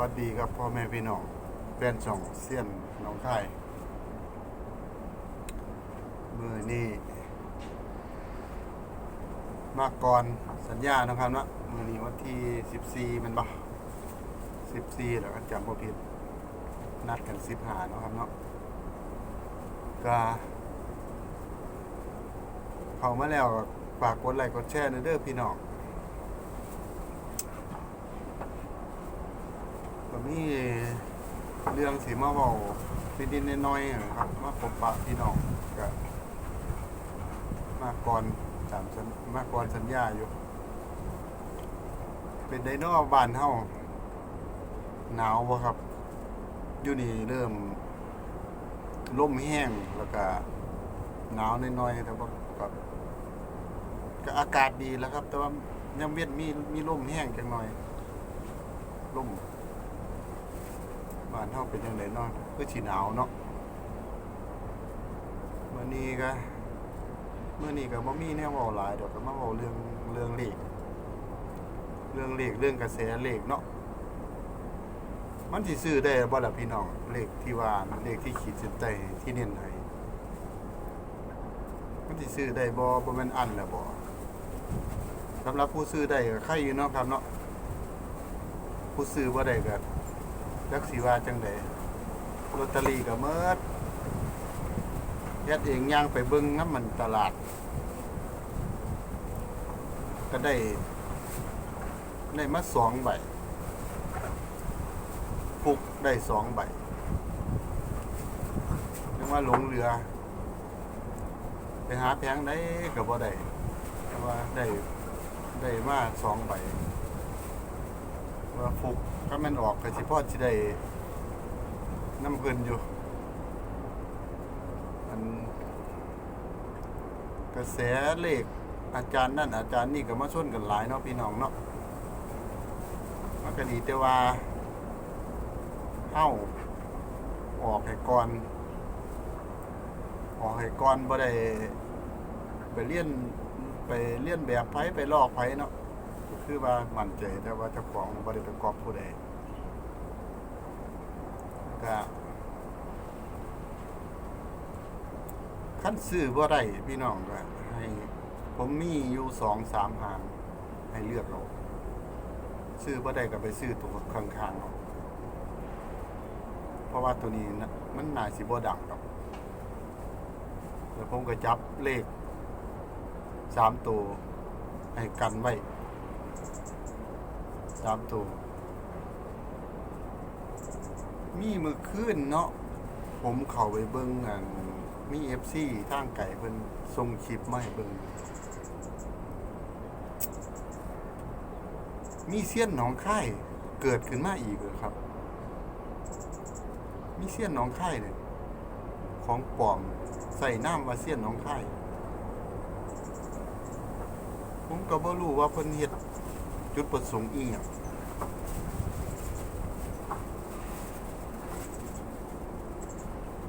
วัสดีครับพ่อแม่พี่น้องแฟนช่องเซียนหน้องคายมือนี่มาก่อนสัญญานะครับเนาะมือนี้วันที่14แมันบ่14แล้วก็จำบ่ผิด นัดกัน15เนาะครับเนาะก็เข้ามาแล้วฝากกดไลค์กดแชร์หนะเด้อพี่น้อง ก็มีเรื่องสีมาเบานิดๆน้อยๆนะครับมาพบปะพี่น้องก็มาก่อนจำสัญมาก่อนสัญญาอยู่ เป็นไดโนบานเฮาหนาวบ่ครับอยู่นี่เริ่มลมแห้งแล้วก็หนาวน้อยๆแต่ว่าก็ก็อากาศดีแล้วครับ แต่ว่ายังเวียนมีมีลมแห้งจังหน่อยลม บ้านเฮาเป็นจังไดเนาะคือสิหนาวเนาะมื้อนี้ก็มื้อนี้ก็บ่มีแนวเว้าหลายดอกก็มาเว้าเรื่องเรื่องเลขเรื่องเลขเรื่องกระแสเลขเนาะมันสิซื้อได้บ่ล่ะพี่น้องเลขที่ว่าเลขที่ขีดเส้นใต้ที่เน้นให้มันสิซื้อได้บ่บ่แม่นอันแล้วบ่สำหรับผู้ซื้อได้ก็ใครอยู่เนาะครับเนาะผู้ซื้อบ่ได้ก็ จักสีว่าจังไดลอตเตอรี่ก็เมิดยัดเองย่างไปเบิ่งน้ำมันตลาด ก็ได้ ได้มาสองใบฟุกได้สองใบเรียกว่าหลงเรือ ไปหาแพงได้ก็บ่ได้แต่ว่าได้ได้มาสองใบว่าฟุก ก็มันออกก็สิพอสิได้น้ำเพิ่นอยู่มันกระแสเลขอาจารย์นั่นอาจารย์นี่ก็มาชนกันหลายเนาะพี่น้องเนาะมันก็ดีแต่ว่าเฮ้าออกให้ก่อนออกให้ก่อนบ่ได้ไปเลียนไปเลียนแบบไผไปลอกไผเนาะ คือว่ามั่นใจแต่ว่าเจ้าของบ่ได้ไปกอบผู้ใดก็ขั้นซื้อบ่ได้พี่น้องก็ให้ ผมมีอยู่สองสามหางให้เลือกเอาซื้อบ่ได้ก็ไปซื้อตัวข้างๆเอาเพราะว่าตัวนี้นะมันน่าสิบ่ดังดอกแล้วผมก็จับเลขสามตัวให้กันไว้ามตัว มีมือขึ้นเนาะ ผมเข้าไปเบิ่งอัน มีเอฟซีทางไก่เพิ่นส่งคลิปมาให้เบิ่งมีเสี้ยนหนองค่ายเกิดขึ้นมาอีกเหรอครับ มีเสี้ยนหนองค่ายเนี่ยของปลอมใส่น้ำว่าเสี้ยนหนองค่ายผมก็บ่รู้ว่าเพิ่นเฮ็ด จุดประสงค์อีหยัง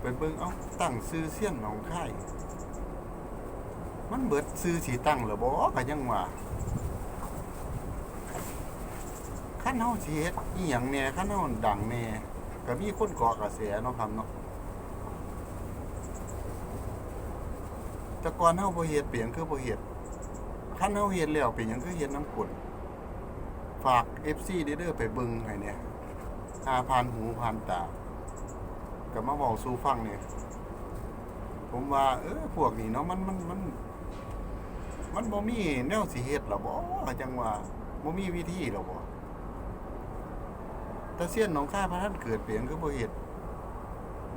ไปเบิ่งเอ้าตั้งซื้อเสี้ยนหนองคายมันเบิดซื้อสีตั้งหรือบ่ก็ยังว่าคันเฮาสิเฮ็ดอีหยังแน่คันเฮาดังแน่ก็มีคนเกาะกระแสเนาะครับเนาะแต่ก่อนเฮาบ่เฮ็ดเปลี่ยนคือบ่เฮ็ดคันเฮาเฮ็ดแล้วเป็นหยังคือเฮ็ดน้ำกลน ฝาก FC เด้อไปเบิ่งให้เนี่ยอาผ่านหูผ่านตาก็มาบอกสู่ฟังเนี่ย ผมว่า เออพวกนี้เนาะมันมันมัน มันบ่มีแนวสิเฮ็ดหรอบ่จังว่าบ่มีวิธีหรอบ่แต่เสี้ยนหนองคายพระท่านเกิดเปลี่ยนคือบ่เฮ็ด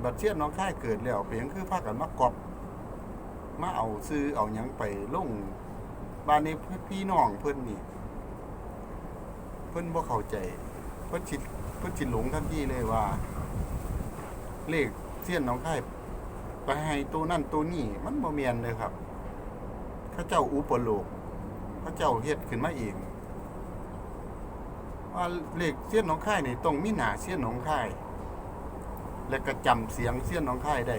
บัดเสี้ยนหนองคายเกิดแล้วเปลี่ยนคือพากันมากอบมาเอาซื้อเอาหยังไปลงบ้านนี้พี่น้องเพิ่นนี่ เพิ่นบ่เข้าใจ เพิ่นสิเพิ่นสิหลงทันทีเลยว่า เลขเสี้ยนหน้องคายไปให้ตัวนั่นตัวนี้มันบ่แม่นเลยครับเขาเจ้าอุปโลกเขาเจ้าเฮ็ดขึ้นมาเองว่าเลขเสี้ยนหน้องคายนี่ต้องมีหน้าเสี้ยนหน้องคายและก็จำเสียงเสี้ยนหน้องคายได้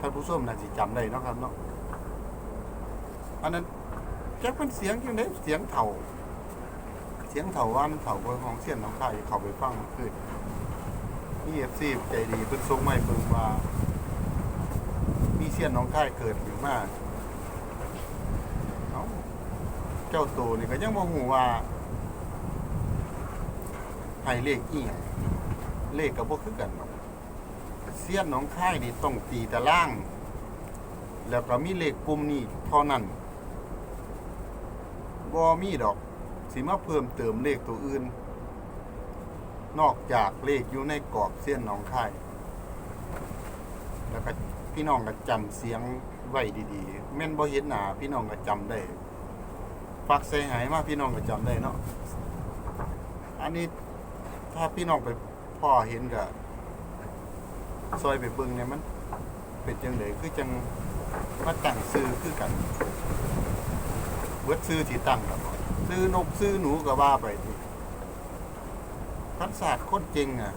ท่านผู้ชมน่าสิจำได้เนาะครับเนาะอันนั้นแจักเป็นเสียงจังได๋เสียงเฒ่า สียงเถาวันเถาบนของเสียนน้องค่ายเขาไปฟังขึ้นนี่เอฟซีใจดีเพิ่นส่งมาให้เบิ่งว่ามีเสียนน้องค่ายเกิดอยู่มาเอ้าเจ้าตัวนี่ก็ยังบ่ฮู้ว่าให้เลขอีหยังเลขก็บ่คือกันเสียนน้องค่ายนี่ต้องตีตาราง แล้วก็มีเลขกลุ่มนี้เท่านั้นบ่มีดอก สิมาเพิ่มเติมเลขตัวอื่น นอกจากเลขอยู่ในกรอบเส้นหนองคายแล้วก็พี่น้องก็จำเสียงไว้ดีๆแม่นบ่เห็นหน้าพี่น้องก็จำได้ฟักใส่หายมาพี่น้องก็จำได้เนาะอันนี้ถ้าพี่น้องไปพ่อเห็นก็ซอยไปเบิ่งเนี่ยมัน เป็นจังไดคือจังมาตั้งซื้อคือกันเบิดซื้อที่ตั้งครับ ซื้อนกซื้อหนูก็ว่าไปทีคันศาสตร์คนจริงอะ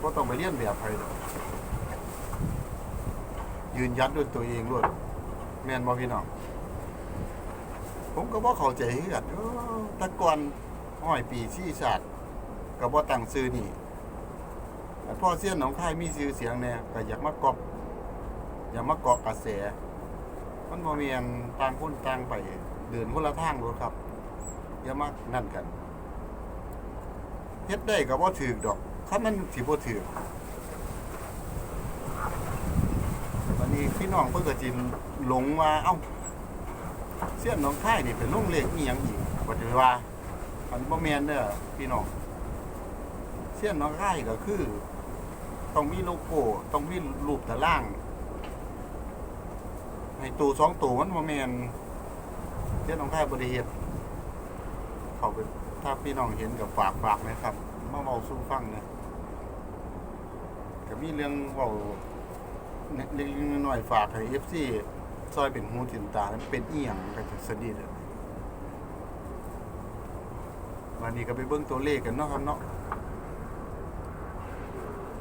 ก็ต้องไปเรียนแบบใครหรอกยืนยัดด้วยตัวเองรวดแม่นบ่พี่น้องผมก็บ่เข้าใจเอ้อแตะกอนห้อยปีชี้ศาสตร์ก็บ่ตั้งซื้อนี่พ่อเสี้ยนหนองคายมีชื่อเสียงแน่ก็อยากมากอบอยากมาเกาะกระแส มันบ่แม่นต่างคนต่างไปเดินคนละทางรถครับ อย่ามานั่นกันเฮ็ดได้ก็บ่ถูกดอกถ้ามันสิบ่ถูกวันนี้พี่น้องเพิ่นก็สิหลงว่าเอ้าเสี้ยนหนองคายนี่เป็นโรงเลขอีหยังอีกบ่ได้ว่าอันบ่แม่นเด้อพี่น้องเสี้ยนหนองคายก็คือ ต้องมีโลโก้ต้องมีรูปตารางให้ตูสองตูมันบ่แม่นเสี้ยนหนองคายบ่ได้เฮ็ด เขาเป็นถ้าพี่น้องเห็นกับฝากฝากนะครับมาเมาสู้ฟังนะก็มีเรื่องเว้าเล็กๆน้อยๆฝากให้ FC ซอยเป็นหูถึงตาเป็นเอียงก็จะสนิทเลยวันนี้ก็ไปเบิ่งตัวเลขกันเนาะครับเนาะ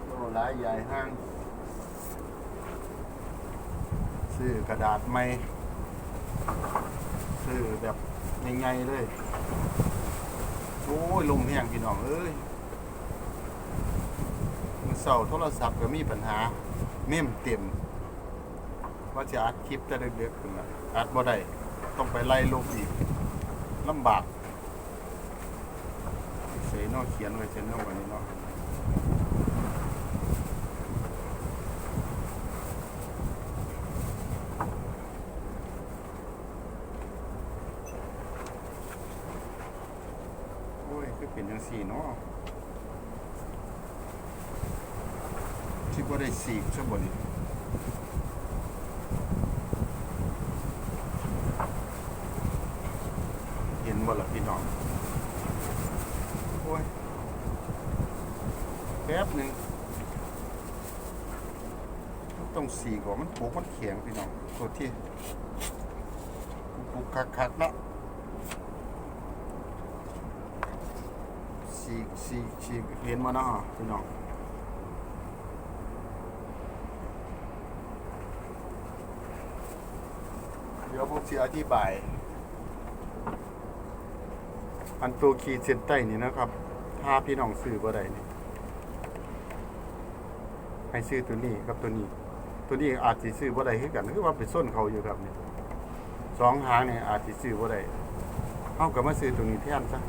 โอ้หลายใหญ่ห้าง ซื้อกระดาษใหม่ ซื้อแบบ ง่ายๆเลย โอ้ยลมแห้งพี่น้องเอ้ยเสาโทรศัพท์ก็มีปัญหา เมมเต็ม ว่าจะอัดคลิปจะเด็กๆขึ้นมาอัดบ่ได้ต้องไปไล่ลบอีกลำบากเสยนอเขียนไว้เช่นเนอวันนี้เนาะโอ้ย คือเป็นจังสี่เนาะที่ว่ได้สีกซะบ่นี่เห็นบ่ล่ะพี่น้องโอ้ยแป๊บหนึ่งต้องสีก่อนมันปลูกมันแข็งพี่น้องโทษที่ปลูกคักๆเนาะ สีสีสีเห็นมาเนาะพี่น้องเดี๋ยวผมจะอธิบาย อันตัวขีดเส้นใต้นี่นะครับ ถ้าพี่น้องซื้อบ่ได้นี่ให้ซื้อตัวนี้กับตัวนี้ ตัวนี้อาจสิซื้อบ่ได้คือกันคือว่าไปส้นเขาอยู่ครับนี่สองหางนี่อาจสิซื้อบ่ได้เฮาก็มาซื้อตัวนี้แทนซะ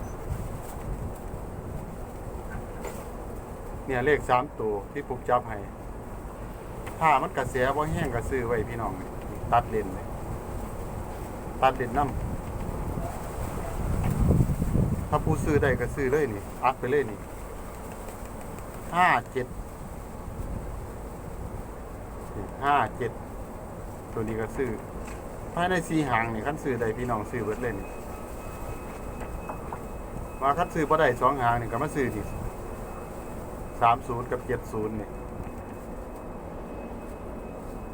เนี่ยเลขสามตัวที่ผมจับให้ถ้ามันกระแสบ่แห้งก็ซื้อไว้พี่น้อง ตัดเลนเลยตัดเลนน้ำถ้าผู้ซื้อได้ก็ซื้อเลยนี่ อัดไปเลยนี่ห้าเจ็ดห้าเจ็ดตัวนี้ก็ซื้อภายในสี่หางนี่ขั้นซื้อได้พี่น้องซื้อเบิดเลยนี่มาขั้นซื้อพอได้สองหางนี่ก็มาซื้อที่ สามศูนย์กับเจ็ดศูนย์นี่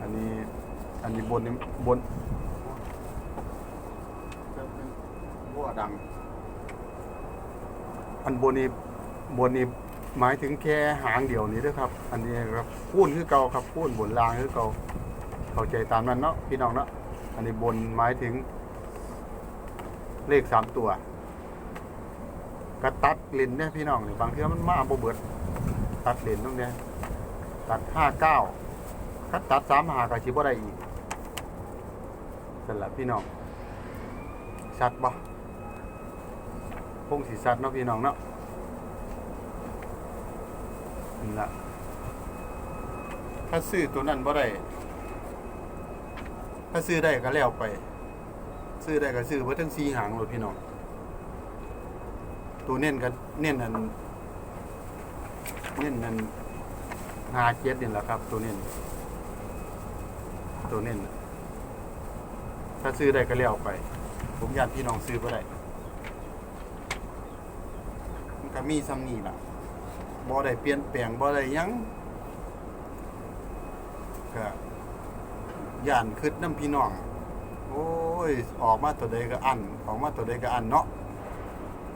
อันนี้ อันนี้บนนี่บนบัวดัง อันบนนี้บนนี้หมายถึงแค่หางเดียวนี้ด้วยครับ อันนี้ครับพูนคือเก่าครับพูนบนรางคือเก่าเข้าใจตามนั้นเนาะพี่น้องเนาะอันนี้บนหมายถึง เลขสามตัวก็ตัดเลนเนี่ยพี่น้องนี่บางเทื่อมันมาบ่เบิด ตัดเลนตรงเนี้ยตัดห้าเก้าถ้าตัดสามหาก็สิบ่ได้อีกสำหรับพี่น้องชัดบ่คงสิชัดเนาะพี่น้องเนาะนี่ละถ้าซื้อตัวนั้นบ่ได้ถ้าซื้อได้ก็แล้วไป ซื้อได้ก็ซื้อเบ่ทั้งสีหางเลยพี่น้องตัวเน้นก็เน้นอัน เน้นอันหาเจ็ดนี่แหละครับ ตัวเน้นตัวเน้นถ้าซื้อได้ก็เลี้ยวไป ผมอยากพี่น้องซื้อก็ได้มันก็มีซ้ำนี่ล่ะบ่ได้เปลี่ยนแปลงบ่ได้ยังก็ย่านคืดน้ำพี่น้อง โอ้ย ออกมาตัวใดก็อัน ออกมาตัวใดก็อันเนาะ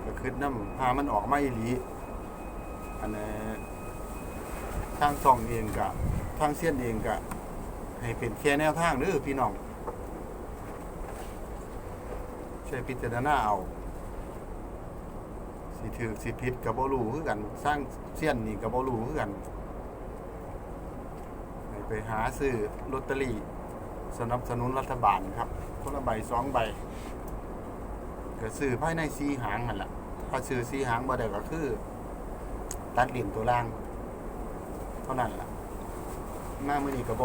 ก็คือน้ำพามันออกมาอีหลี อันนี้ทางส่องเองกะทางเสี้ยนเองกะให้เป็นแค่แนวทางเด้อพี่น้องช่วยพิจารณาเอาสิถือสิผิดกับบ่รู้คือกัน สร้างเสี้ยนนี่กับบ่รู้คือกันไปหาซื้อลอตเตอรี่สนับสนุนรัฐบาลครับคนละใบสองใบก็ซื้อภายในสีหางนั่นแหละถ้าซื้อสีหางบ่ได้ก็คือ ตัดเหลี่ยมตัวล่าง เท่านั้นแหละหน้ามือนี้ก็เบ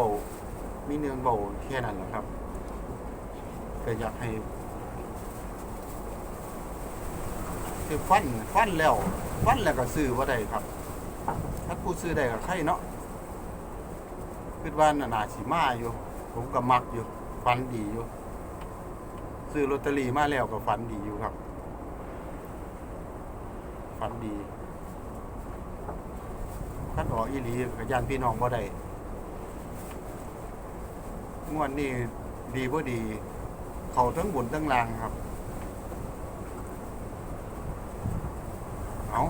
มีเนืองเบแค่นั้นแหละครับก็อยากให้คือฟันฟันแล้วฟันแล้วก็ซื้อว่าได้ครับ ถ้าผู้ซื้อได้ก็ใครเนาะคิดว่านานาสิมาอยู่ ผมก็มักอยู่ฟันดีอยู่ ซื้อลอตเตอรี่มาแล้วก็ฝันดีอยู่ครับฝันดี ท่านออกอีหลีกับยานพี่น้องบ่ได้งวดนี้ดีบ่ดี เขาทั้งบนทั้งล่างครับ เอา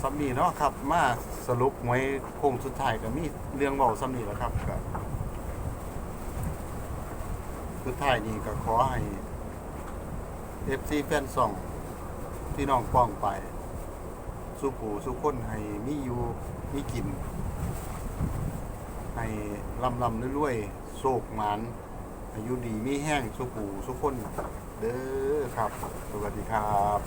ซ้ำนี่เนาะครับ มาสรุปหวยโค้งสุดท้ายก็มีเรื่องเบาซ้ำนี่แล้วครับก็สุดท้ายนี้ก็ขอให้เอฟซีแฟนส่องพี่น้องป้องไป สุผูสุคนให้มีอยู่มีกิน ให้ลำลำรวยๆโศกหมานอายุดีมีแห้งสุผูสุคนเด้อครับ สวัสดีครับ